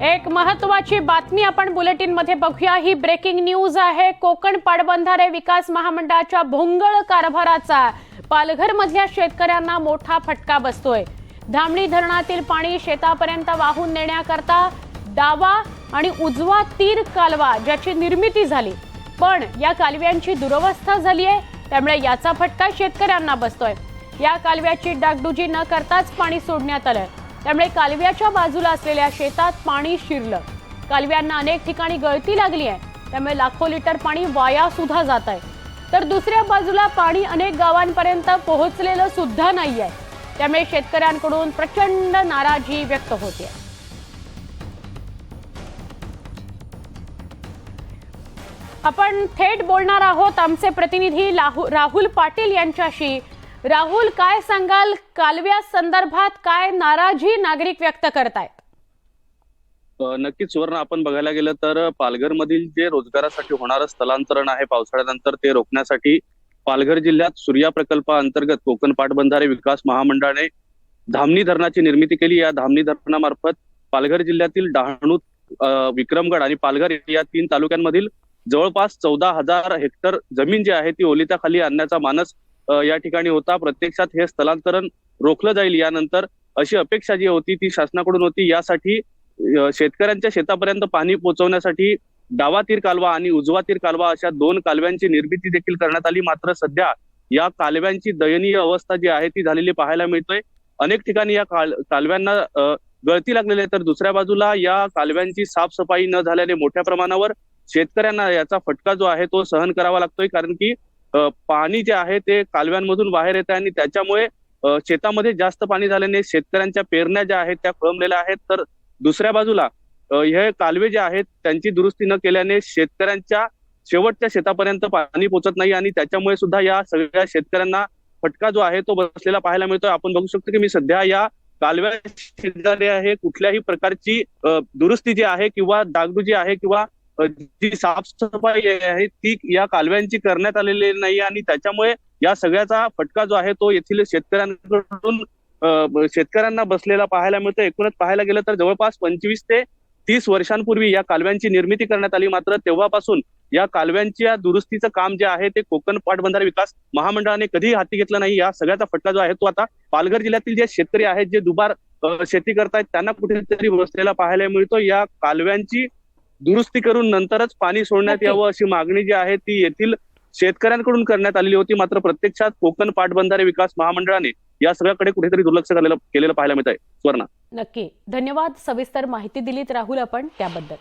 एक महत्वाची बातमी आपण बुलेटिनमध्ये बघूया. ही ब्रेकिंग न्यूज आहे. कोकण पाटबंधारे विकास महामंडळाच्या भोंगळ कारभाराचा पालघर मधल्या शेतकऱ्यांना मोठा फटका बसतोय. धामणी धरणातील पाणी शेतापर्यंत वाहून नेण्याकरता डावा आणि उजवा तीर कालवा ज्याची निर्मिती झाली. पण या कालव्यांची दुरवस्था झाली आहे त्यामुळे याचा फटका शेतकऱ्यांना बसतोय. या कालव्याची डागडुजी न करताच पाणी सोडण्यात आलं त्यामुळे कालव्याच्या बाजूला असलेल्या शेतात पाणी शिरलं. कालव्यांना अनेक ठिकाणी गळती लागली आहे. त्यामुळे लाखो लिटर पाणी वाया सुद्धा जात आहे. तर दुसऱ्या बाजूला पाणी अनेक गावांपर्यंत पोहोचलेलं सुद्धा नाही आहे त्यामुळे शेतकऱ्यांकडून प्रचंड नाराजी व्यक्त होते. आपण थेट बोलणार आहोत आमचे प्रतिनिधी राहुल पाटील यांच्याशी. राहुल काय सांगाल? कालव्या संदर्भात काय नाराजी नागरिक व्यक्त करतायत? नक्कीच. सुवर्ण आपण बघायला गेलं तर पालघर मधील जे रोजगारासाठी होणारं स्थलांतरण आहे पावसाळ्यानंतर ते रोखण्यासाठी पालघर जिल्ह्यात सूर्या प्रकल्पाअंतर्गत कोकण पाटबंधारे विकास महामंडळाने धामणी धरणाची निर्मिती केली. या धामणी धरणामार्फत पालघर जिल्ह्यातील डहाणू विक्रमगड आणि पालघर या तीन तालुक्यांमधील जवळपास चौदा हजार हेक्टर जमीन जी आहे ती ओलिताखाली आणण्याचा मानस या ठिकाणी होता. प्रत्यक्षात हे स्थलांतरण रोखलं जाईल. यानंतर अशी अपेक्षा जी होती ती शासनाकडून होती. यासाठी शेतकऱ्यांच्या शेतापर्यंत पाणी पोहोचवण्यासाठी डावा तीर कालवा आणि उजवा तीर कालवा अशा दोन कालव्यांची निर्मिती देखील करण्यात आली. मात्र सध्या या कालव्यांची दयनीय अवस्था जी आहे ती झालेली पाहायला मिळतोय. अनेक ठिकाणी या काल कालव्यांना गळती लागलेली आहे. तर दुसऱ्या बाजूला या कालव्यांची साफसफाई न झाल्याने मोठ्या प्रमाणावर शेतकऱ्यांना याचा फटका जो आहे तो सहन करावा लागतोय. कारण की पाणी जे आहे ते कालव्यांमधून बाहेर येत आहे आणि त्याच्यामुळे शेतामध्ये जास्त पाणी झाल्याने शेतकऱ्यांच्या पेरण्या ज्या आहेत त्या खोळंबलेल्या आहेत. तर दुसऱ्या बाजूला हे कालवे जे आहेत त्यांची दुरुस्ती न केल्याने शेतकऱ्यांच्या शेवटच्या शेतापर्यंत पाणी पोचत नाही आणि त्याच्यामुळे सुद्धा या सगळ्या शेतकऱ्यांना फटका जो आहे तो बसलेला पाहायला मिळतोय. आपण बघू शकतो की मी सध्या या कालव्या शेजारी आहे. कुठल्याही प्रकारची दुरुस्ती जी आहे किंवा दागडू जी आहे किंवा जी साफसफाई आहे ती या कालव्यांची करण्यात आलेली नाही आणि त्याच्यामुळे या सगळ्याचा फटका जो आहे तो येथील शेतकऱ्यांकडून शेतकऱ्यांना बसलेला पाहायला मिळतो एकूणच पाहायला गेलं तर जवळपास पंचवीस ते तीस वर्षांपूर्वी या कालव्यांची निर्मिती करण्यात आली. मात्र तेव्हापासून या कालव्यांच्या दुरुस्तीचं काम जे आहे ते कोकण पाटबंधारे विकास महामंडळाने कधीही हाती घेतलं नाही. या सगळ्याचा फटका जो आहे तो आता पालघर जिल्ह्यातील जे शेतकरी आहेत जे दुबार शेती करतायत त्यांना कुठेतरी बसलेला पाहायला मिळतो या कालव्यांची दुरुस्ती करून नंतरच पाणी सोडण्यात. यावं अशी मागणी जी आहे ती येथील शेतकऱ्यांकडून करण्यात आलेली होती. मात्र प्रत्यक्षात कोकण पाटबंधारे विकास महामंडळाने या सगळ्याकडे कुठेतरी दुर्लक्ष केलेलं केलेलं पाहायला मिळत आहे स्वर्णा. नक्की. धन्यवाद. सविस्तर माहिती दिलीत राहुल आपण त्याबद्दल.